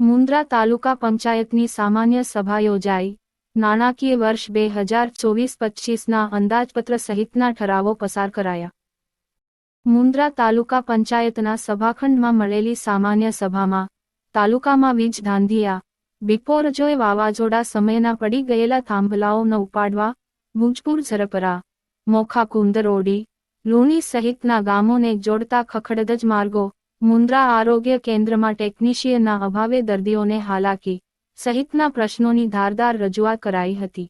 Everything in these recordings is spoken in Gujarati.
મુન્દ્રા તાલુકા પંચાયતની સામાન્ય સભા યોજાઈ. નાણાકીય વર્ષ બે હજાર ચોવીસ પચીસના અંદાજપત્ર સહિતના ઠરાવો પસાર કરાયા. મુન્દ્રા તાલુકા પંચાયતના સભાખંડમાં મળેલી સામાન્ય સભામાં તાલુકામાં વીજ ધાંધિયા બિપોરજોય વાવાઝોડા સમયના પડી ગયેલા થાંભલાઓનો ઉપાડવા ભુજપુર ઝરપરા, મોખા કુંદરોડી, લુણી સહિતના ગામોને જોડતા ખખડદજ માર્ગો મુન્દ્રા આરોગ્ય કેન્દ્રમાં ટેકનિશિયનના અભાવે દર્દીઓને હાલાકી સહિતના પ્રશ્નોની ધારદાર રજૂઆત કરાઈ હતી.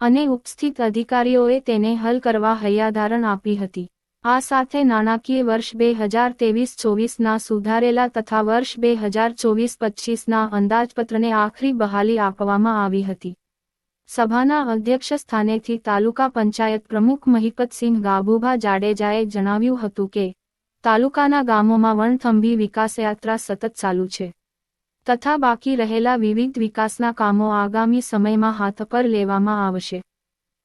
અને ઉપસ્થિત અધિકારીઓએ તેને હલ કરવા હૈયાધારણ આપી હતી. આ સાથે નાણાકીય વર્ષ બે હજાર તેવીસ ચોવીસના સુધારેલા તથા વર્ષ બે હજાર ચોવીસ પચીસના અંદાજપત્રને આખરી બહાલી આપવામાં આવી હતી. સભાના અધ્યક્ષ સ્થાનેથી તાલુકા પંચાયત પ્રમુખ મહિપતસિંહ ગાભુભા જાડેજાએ જણાવ્યું હતું કે, તાલુકાના ગામોમાં વણથંભી વિકાસયાત્રા સતત ચાલુ છે. તથા બાકી રહેલા વિવિધ વિકાસના કામો આગામી સમયમાં હાથ પર લેવામાં આવશે.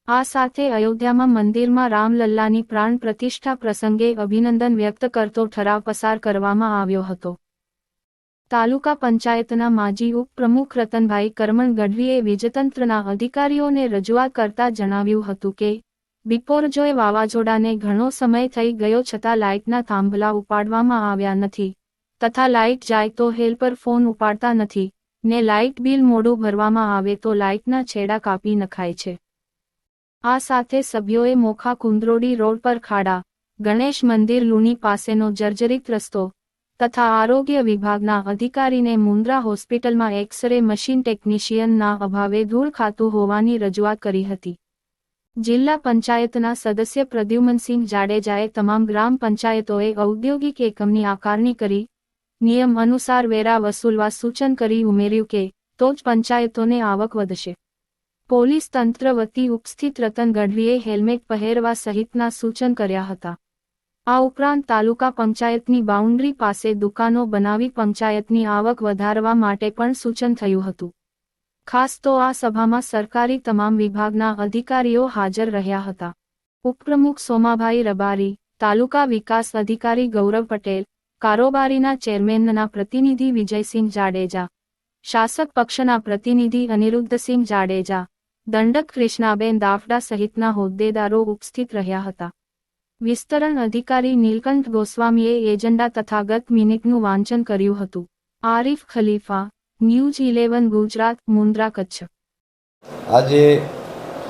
આ સાથે અયોધ્યામાં મંદિરમાં રામલલ્લાની પ્રાણ પ્રતિષ્ઠા પ્રસંગે અભિનંદન વ્યક્ત કરતો ઠરાવ પસાર કરવામાં આવ્યો હતો. તાલુકા પંચાયતના માજી ઉપપ્રમુખ રતનભાઈ કરમણ ગઢવીએ વીજતંત્રના અધિકારીઓને રજૂઆત કરતા જણાવ્યું હતું કે બિપોરજોય વાવાઝોડાને ઘણો સમય થઈ ગયો છતાં લાઇટના થાંભલા ઉપાડવામાં આવ્યા નથી. તથા લાઇટ જાય તો હેલ પર ફોન ઉપાડતા નથી. ને લાઇટ બિલ મોડું ભરવામાં આવે તો લાઇટના છેડા કાપી નખાય છે. આ સાથે સભ્યોએ મોખા કુંદરોડી રોડ પર ખાડા. ગણેશ મંદિર લુણી પાસેનો જર્જરિત રસ્તો. તથા આરોગ્ય વિભાગના અધિકારીને મુન્દ્રા હોસ્પિટલમાં એક્સરે મશીન ટેકનિશિયનના અભાવે ધૂળ ખાતું હોવાની રજૂઆત કરી હતી. જિલ્લા પંચાયતના સદસ્ય પ્રદ્યુમનસિંહ જાડેજાએ તમામ ગ્રામ પંચાયતોએ ઔદ્યોગિક એકમની આકારણી કરી, નિયમ અનુસાર વેરા વસૂલવા સૂચન કરી ઉમેર્યું કે, તો જ પંચાયતોને આવક વધશે. પોલીસ તંત્ર વતી ઉપસ્થિત રતન ગઢવીએ હેલ્મેટ પહેરવા સહિતના સૂચન કર્યા હતા. આ ઉપરાંત તાલુકા પંચાયતની બાઉન્ડ્રી પાસે દુકાનો બનાવી પંચાયતની આવક વધારવા માટે પણ સૂચન થયું હતું. ખાસ તો આ સભામાં સરકારી તમામ વિભાગના અધિકારીઓ હાજર રહ્યા હતા. ઉપપ્રમુખ સોમાભાઈ રબારી, તાલુકા વિકાસ અધિકારી ગૌરવ પટેલ, કારોબારીના ચેરમેનના પ્રતિનિધિ વિજયસિંહ જાડેજા, શાસક પક્ષના પ્રતિનિધિ અનિરુદ્ધસિંહ જાડેજા, દંડક કૃષ્ણાબેન દાફડા સહિતના હોદ્દેદારો ઉપસ્થિત રહ્યા હતા. વિસ્તરણ અધિકારી નીલકંઠ ગોસ્વામીએ એજન્ડા તથા ગત મિનિટનું વાંચન કર્યું હતું. Arif Khalifa, News Eleven, Gujarat, Mundra Kutch. આજે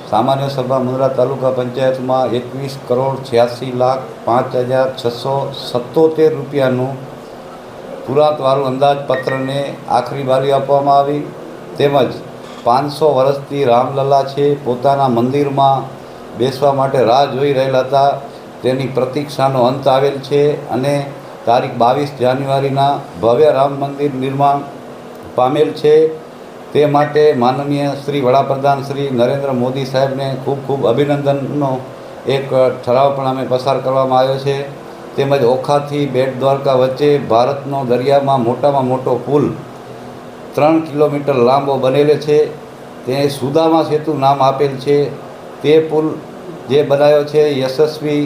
સામાન્ય સભા મુન્દ્રા તાલુકા પંચાયતમાં એકવીસ કરોડ છ્યાસી લાખ પાંચ હજાર છસો સત્તોતેર રૂપિયાનું પુરાતવાળું અંદાજપત્રને આખરી બારી આપવામાં આવી. તેમજ પાંચસો વર્ષથી રામલલા છે, પોતાના મંદિરમાં બેસવા માટે રાહ જોઈ રહેલા હતા. તેની પ્રતીક્ષાનો અંત આવેલ છે અને તારીખ બાવીસ જાન્યુઆરીના ભવ્ય રામ મંદિર નિર્માણ પામેલ છે. તે માટે માનનીય શ્રી વડાપ્રધાન શ્રી નરેન્દ્ર મોદી સાહેબને ખૂબ ખૂબ અભિનંદનનો એક ઠરાવ પણ અમે પસાર કરવામાં આવ્યો છે. તેમજ ઓખાથી બેટ દ્વારકા વચ્ચે ભારતનો દરિયામાં મોટામાં મોટો પુલ ત્રણ કિલોમીટર લાંબો બનેલો છે. તે સુદામા સેતુ નામ આપેલ છે. તે પુલ જે બનાવ્યો છે યશસ્વી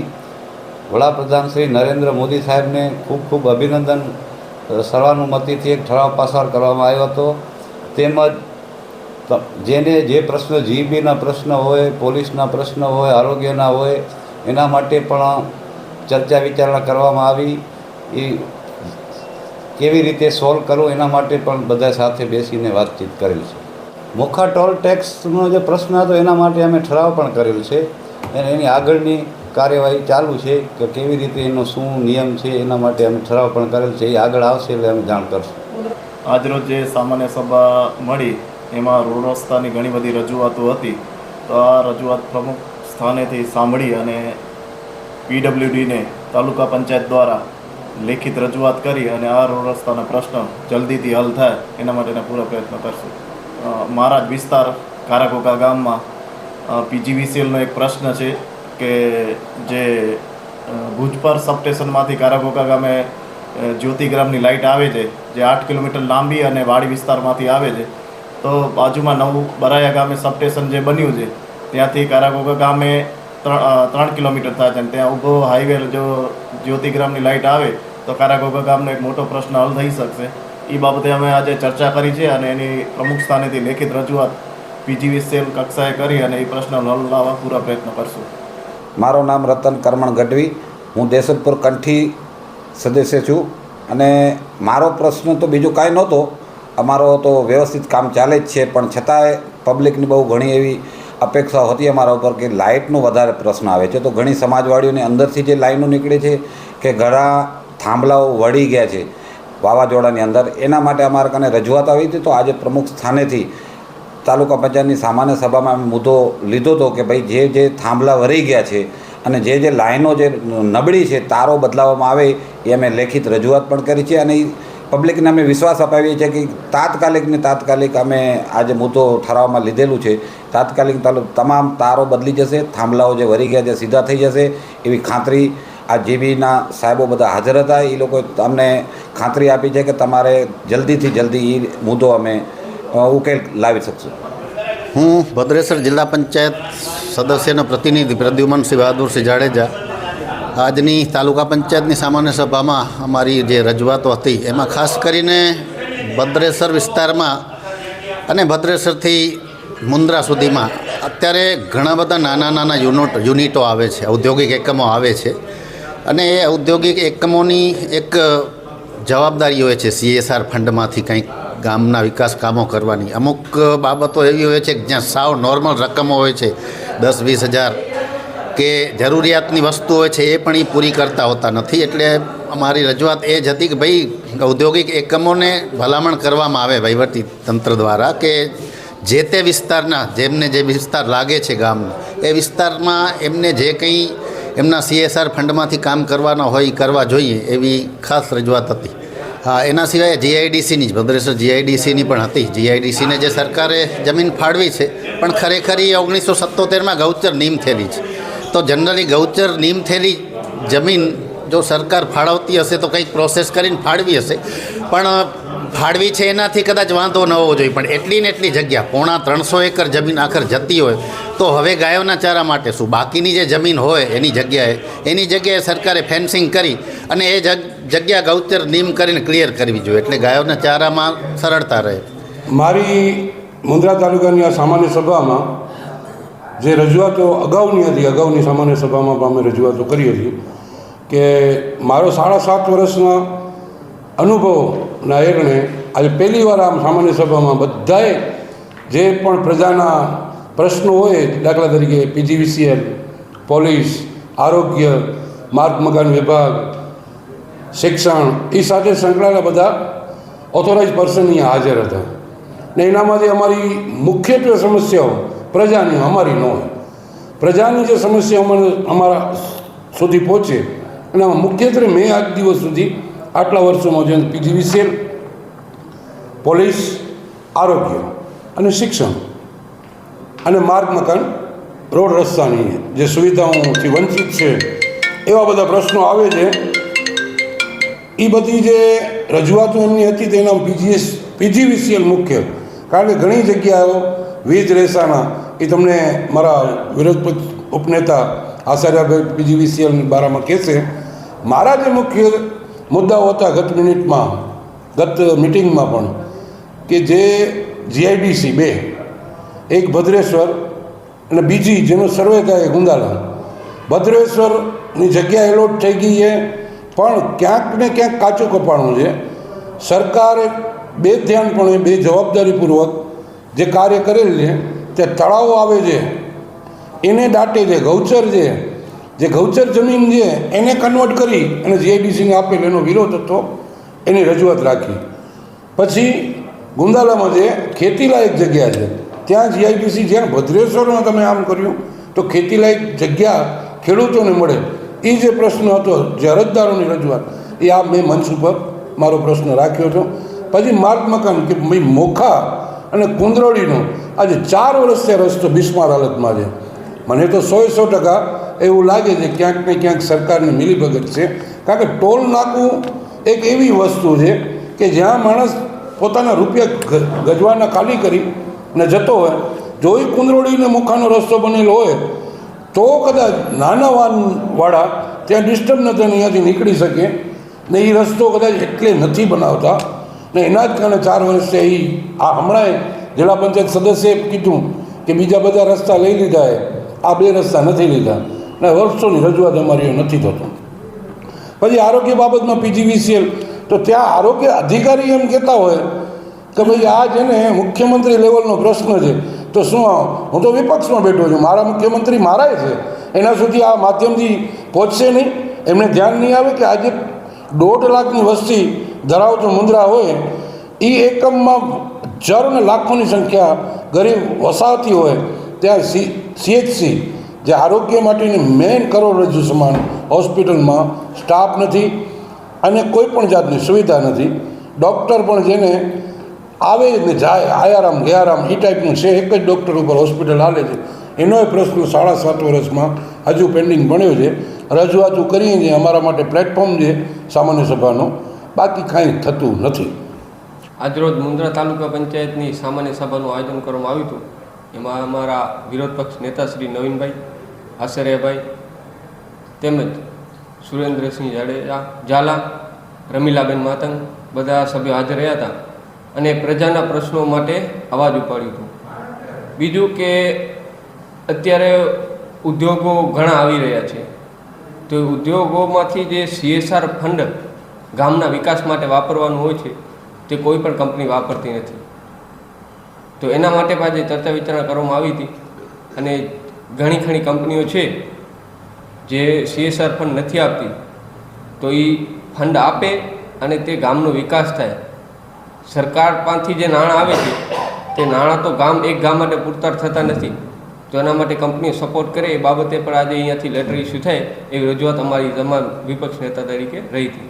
વડાપ્રધાન શ્રી નરેન્દ્ર મોદી સાહેબને ખૂબ ખૂબ અભિનંદન સર્વાનુમતિથી એક ઠરાવ પસાર કરવામાં આવ્યો હતો. તેમજ જેને જે પ્રશ્ન જીબીના પ્રશ્ન હોય, પોલીસના પ્રશ્ન હોય, આરોગ્યના હોય, એના માટે પણ ચર્ચા વિચારણા કરવામાં આવી. એ કેવી રીતે સોલ્વ કરવું એના માટે પણ બધા સાથે બેસીને વાતચીત કરેલ છે. મોખા ટોલ ટેક્સનો જે પ્રશ્ન હતો એના માટે અમે ઠરાવ પણ કરેલ છે. અને એની આગળની કાર્યવાહી ચાલુ છે કે કેવી રીતે એનો શું નિયમ છે, એના માટે અમે ઠરાવ પણ કરેલ છે, એ આગળ આવશે એટલે અમે જાણ કરશું. આજરોજ જે સામાન્ય સભા મળી, એમાં રોડ રસ્તાની ઘણી બધી રજૂઆતો હતી. તો આ રજૂઆત પ્રમુખ સ્થાનેથી સાંભળી અને પીડબ્લ્યુડીને તાલુકા પંચાયત દ્વારા લેખિત રજૂઆત કરી અને આ રોડ રસ્તાના પ્રશ્ન જલ્દીથી હલ થાય, એના માટેના પૂરા પ્રયત્ન કરશું. મારા જ વિસ્તાર કારાકોકા ગામમાં પીજીવીસીએલનો એક પ્રશ્ન છે. કે જે ભુજપર ભુજપર સબસ્ટેશનમાંથી કારાગોકા ગામે જ્યોતિગ્રામની લાઇટ આવે છે, જે આઠ કિલોમીટર લાંબી અને વાડી વિસ્તારમાંથી આવે છે, તો બાજુમાં નવું બરાયા ગામે સબસ્ટેશન જે બન્યું છે, ત્યાંથી કારાગોગા ગામે ત્રણ કિલોમીટર થાય છે, અને ત્યાં ઊભો હાઈવે જો જ્યોતિગ્રામની લાઇટ આવે, તો કારાગોગા ગામનો એક મોટો પ્રશ્ન હલ થઈ શકશે. એ બાબતે અમે આજે ચર્ચા કરી છે અને એની પ્રમુખ સ્થાનેથી લેખિત રજૂઆત પીજીવીસીએલ કક્ષાએ કરી અને એ પ્રશ્ન હલ લાવવા પૂરા પ્રયત્ન કરશું. મારું નામ રતન કરમણ ગઢવી. હું દેશતપુર કંઠી સદસ્ય છું. અને મારો પ્રશ્ન તો બીજો કાંઈ નહોતો. અમારો તો વ્યવસ્થિત કામ ચાલે જ છે. પણ છતાંય પબ્લિકની બહુ ઘણી એવી અપેક્ષાઓ હતી અમારા ઉપર કે લાઇટનો વધારે પ્રશ્ન આવે છે. તો ઘણી સમાજવાડીઓની અંદરથી જે લાઇનો નીકળે છે કે ઘણા થાંભલાઓ વળી ગયા છે વાવાઝોડાની અંદર. એના માટે અમારા કને રજૂઆત આવી હતી. તો આજે પ્રમુખ સ્થાનેથી તાલુકા પંચાયતની સામાન્ય સભામાં અમે મુદ્દો લીધો હતો કે ભાઈ જે જે થાંભલા વરી ગયા છે અને જે જે લાઈનો જે નબળી છે તારો બદલાવવામાં આવે એ અમે લેખિત રજૂઆત પણ કરી છે અને પબ્લિકને અમે વિશ્વાસ અપાવીએ છીએ કે તાત્કાલિકને તાત્કાલિક અમે આજે મુદ્દો ઠરાવમાં લીધેલું છે તાત્કાલિક તમામ તારો બદલી જશે, થાંભલાઓ જે વરી ગયા છે સીધા થઈ જશે એવી ખાતરી આ જીબીના સાહેબો બધા હાજર હતા. એ લોકોએ અમને ખાતરી આપી છે કે તમારે જલ્દીથી જલ્દી એ મુદ્દો અમે ઉકેલ લાવી શકશું હું ભદ્રેસર જિલ્લા પંચાયત સદસ્યનો પ્રતિનિધિ પ્રદ્યુમનસિંહ બહાદુરસિંહ જાડેજા. આજની તાલુકા પંચાયતની સામાન્ય સભામાં અમારી જે રજૂઆતો હતી, એમાં ખાસ કરીને ભદ્રેસર વિસ્તારમાં અને ભદ્રેસરથી મુન્દ્રા સુધીમાં અત્યારે ઘણા બધા નાના નાના યુનિટ, યુનિટો આવે છે, ઔદ્યોગિક એકમો આવે છે. અને એ ઔદ્યોગિક એકમોની એક જવાબદારી હોય છે સીએસઆર ફંડમાંથી કંઈક ગામના વિકાસ કામો કરવાની. અમુક બાબતો એવી હોય છે કે જ્યાં સાવ નોર્મલ રકમો હોય છે, દસ, વીસ હજાર, કે જરૂરિયાતની વસ્તુ હોય છે એ પણ એ પૂરી કરતા હોતા નથી. એટલે અમારી રજૂઆત એ જ હતી કે ભાઈ, ઔદ્યોગિક એકમોને ભલામણ કરવામાં આવે વહીવટી તંત્ર દ્વારા કે જે તે વિસ્તારના, જેમને જે વિસ્તાર લાગે છે ગામનો એ વિસ્તારમાં એમને જે કંઈ એમના સીએસઆર ફંડમાંથી કામ કરવાના હોય કરવા જોઈએ એવી ખાસ રજૂઆત હતી. હા, એના સિવાય જીઆઈડીસીની જ ભદ્રેશ્વર જીઆઈડીસીની પણ હતી. જીઆઈડીસીને જે સરકારે જમીન ફાળવી છે, પણ ખરેખર એ ઓગણીસો સત્તોતેરમાં ગૌચર નીમ થેલી છે. તો જનરલી ગૌચર નીમ થેલી જમીન જો સરકાર ફાળવતી હશે તો કંઈક પ્રોસેસ કરીને ફાળવી હશે. પણ ફાળવી છે એનાથી કદાચ વાંધો ન હોવો જોઈએ, પણ એટલી ને એટલી જગ્યા, પોણા ત્રણસો એકર જમીન આખર જતી હોય, તો હવે ગાયોના ચારા માટે શું? બાકીની જે જમીન હોય એની જગ્યાએ એની જગ્યાએ સરકારે ફેન્સિંગ કરી અને એ જગ્યા ગૌચર નીમ કરીને ક્લિયર કરવી જોઈએ, એટલે ગાયોના ચારામાં સરળતા રહે. મારી મુંદ્રા તાલુકાની આ સામાન્ય સભામાં જે રજૂઆતો અગાઉની હતી, અગાઉની સામાન્ય સભામાં પણ અમે રજૂઆતો કરી હતી કે મારો સાડા સાત વર્ષના અનુભવના એરણે આજે પહેલી વાર આમ સામાન્ય સભામાં બધાએ જે પણ પ્રજાના પ્રશ્નો હોય દાખલા તરીકે પીજીવીસીએલ, પોલીસ, આરોગ્ય, માર્ગ મકાન વિભાગ, શિક્ષણ એ સાથે સંકળાયેલા બધા ઓથોરાઇઝ પર્સન અહીંયા હાજર હતા. ને એનામાંથી અમારી મુખ્યત્વે સમસ્યાઓ, પ્રજાની અમારી ન હોય. પ્રજાની જે સમસ્યા અમારે સુધી પહોંચે એનામાં મુખ્યત્વે મેં આજ દિવસ સુધી આટલા વર્ષોમાં જે પીજીવીસીએલ પોલીસ, આરોગ્ય અને શિક્ષણ અને માર્ગ મકાન, રોડ રસ્તાની જે સુવિધાઓથી વંચિત છે, એવા બધા પ્રશ્નો આવે છે. એ બધી જે રજૂઆતો એમની હતી તેના પીજીએસ પીજીવીસીએલ મુખ્ય. કારણ કે ઘણી જગ્યાઓ વીજ રેસાના એ તમને મારા વિરોધ ઉપનેતા આચાર્યભાઈ પીજીવીસીએલની બારામાં કહેશે. મારા જે મુખ્ય મુદ્દાઓ હતા ગત મિનિટમાં, ગત મિટિંગમાં પણ, કે જે જીઆઈડીસી બે, એક ભદ્રેશ્વર અને બીજી જેનો સર્વે થાય ગુંદાલા ભદ્રેશ્વરની જગ્યા એલોટ થઈ ગઈ છે, પણ ક્યાંક ને ક્યાંક કાચું કપાણું છે. સરકારે બે ધ્યાનપણે બે જવાબદારીપૂર્વક જે કાર્ય કરેલ છે, તે તળાવો આવે છે, એને દાટે છે, ગૌચર છે જે ગૌચર જમીન છે, એને કન્વર્ટ કરી અને જીઆઈડીસીને આપેલ એનો વિરોધ હતો, એની રજૂઆત રાખી. પછી ગુંદાલામાં જે ખેતીલાયક જગ્યા છે, ત્યાં જીઆઈડીસી જ્યાં ભદ્રેશ્વરમાં તમે આમ કર્યું, તો ખેતીલાયક જગ્યા ખેડૂતોને મળે. એ જે પ્રશ્ન હતો, જે અરજદારોની રજૂઆત, એ આ મેં મંચ ઉપર મારો પ્રશ્ન રાખ્યો હતો. પછી માર્ગ મકાન કે ભાઈ મોખા અને કુંદરોળીનો આજે ચાર વર્ષથી રસ્તો બિસ્માર હાલતમાં છે. મને તો સો સો ટકા એવું લાગે છે ક્યાંક ને ક્યાંક સરકારની મિલીભગત છે. કારણ કે ટોલ નાકું એક એવી વસ્તુ છે કે જ્યાં માણસ પોતાના રૂપિયા ગજવાના ખાલી કરી ને જતો હોય, જો એ કુંદરોળીને મુખાનો રસ્તો બનેલો હોય, તો કદાચ નાના વાનવાળા ત્યાં ડિસ્ટર્બ ન થઈને અહીંયાથી નીકળી શકે ને એ રસ્તો કદાચ એટલે નથી બનાવતા. ને એના જ કારણે ચાર વર્ષે એ આ હમણાં જિલ્લા પંચાયત સદસ્યએ કીધું કે બીજા બધા રસ્તા લઈ લીધા આ બે રસ્તા નથી લીધા. ને, વર્ષોની રજૂઆત અમારી નથી થતું. પછી આરોગ્ય બાબતમાં પીજીવીસીએલ, તો ત્યાં આરોગ્ય અધિકારી એમ કહેતા હોય કે ભાઈ આ છે ને મુખ્યમંત્રી લેવલનો પ્રશ્ન છે. તો શું, હું તો વિપક્ષમાં બેઠો છું. મારા મુખ્યમંત્રી મારાય છે. એના સુધી આ માધ્યમથી પહોંચશે નહીં. એમને ધ્યાન નહીં આવે કે આજે દોઢ લાખની વસ્તી ધરાવતો મુંદ્રા હોય એ એકમમાં હજારો ને લાખોની સંખ્યા ગરીબ વસાવતી હોય, ત્યાં સી, સીએચસી જે આરોગ્ય માટેની મેઇન કરોડરજ્જુ સમાન હોસ્પિટલમાં સ્ટાફ નથી અને કોઈ પણ જાતની સુવિધા નથી. ડૉક્ટર પણ જેને આવે ને જાય, આયારામ, ગયારામ એ ટાઈપનું છે, એક જ ડૉક્ટર ઉપર હોસ્પિટલ હાલે છે. એનોય પ્રશ્ન સાડા સાત વર્ષમાં હજુ પેન્ડિંગ ભણ્યો છે. રજૂઆતો કરીએ છીએ, અમારા માટે પ્લેટફોર્મ છે સામાન્ય સભાનો. બાકી કાંઈ થતું નથી. આજરોજ મુન્દ્રા તાલુકા પંચાયતની સામાન્ય સભાનું આયોજન કરવામાં આવ્યું હતું. એમાં અમારા વિરોધ પક્ષ નેતા શ્રી નવીનભાઈ આસરિયાભાઈ તેમજ સુરેન્દ્રસિંહ જાડેજા, ઝાલા, રમીલાબેન માતંગ બધા સભ્યો હાજર રહ્યા હતા અને પ્રજાના પ્રશ્નો માટે અવાજ ઉપાડ્યું હતું. બીજું કે અત્યારે ઉદ્યોગો ઘણા આવી રહ્યા છે. તો ઉદ્યોગોમાંથી જે સીએસઆર ફંડ ગામના વિકાસ માટે વાપરવાનું હોય છે, તે કોઈ પણ કંપની વાપરતી નથી. તો એના માટે પણ આજે ચર્ચા વિચારણા કરવામાં આવી હતી અને ઘણી ઘણી કંપનીઓ છે જે સીએસઆર ફંડ નથી આપતી. તો એ ફંડ આપે અને તે ગામનો વિકાસ થાય. સરકાર પાસેથી જે નાણાં આવે છે, તે નાણાં તો ગામ, એક ગામ માટે પૂરતા થતા નથી. તો એના માટે કંપનીઓ સપોર્ટ કરે. એ બાબતે પણ આજે અહીંયાથી લેટર ઇસ્યુ થાય. એવી રજૂઆત અમારી તમામ વિપક્ષ નેતા તરીકે રહી હતી.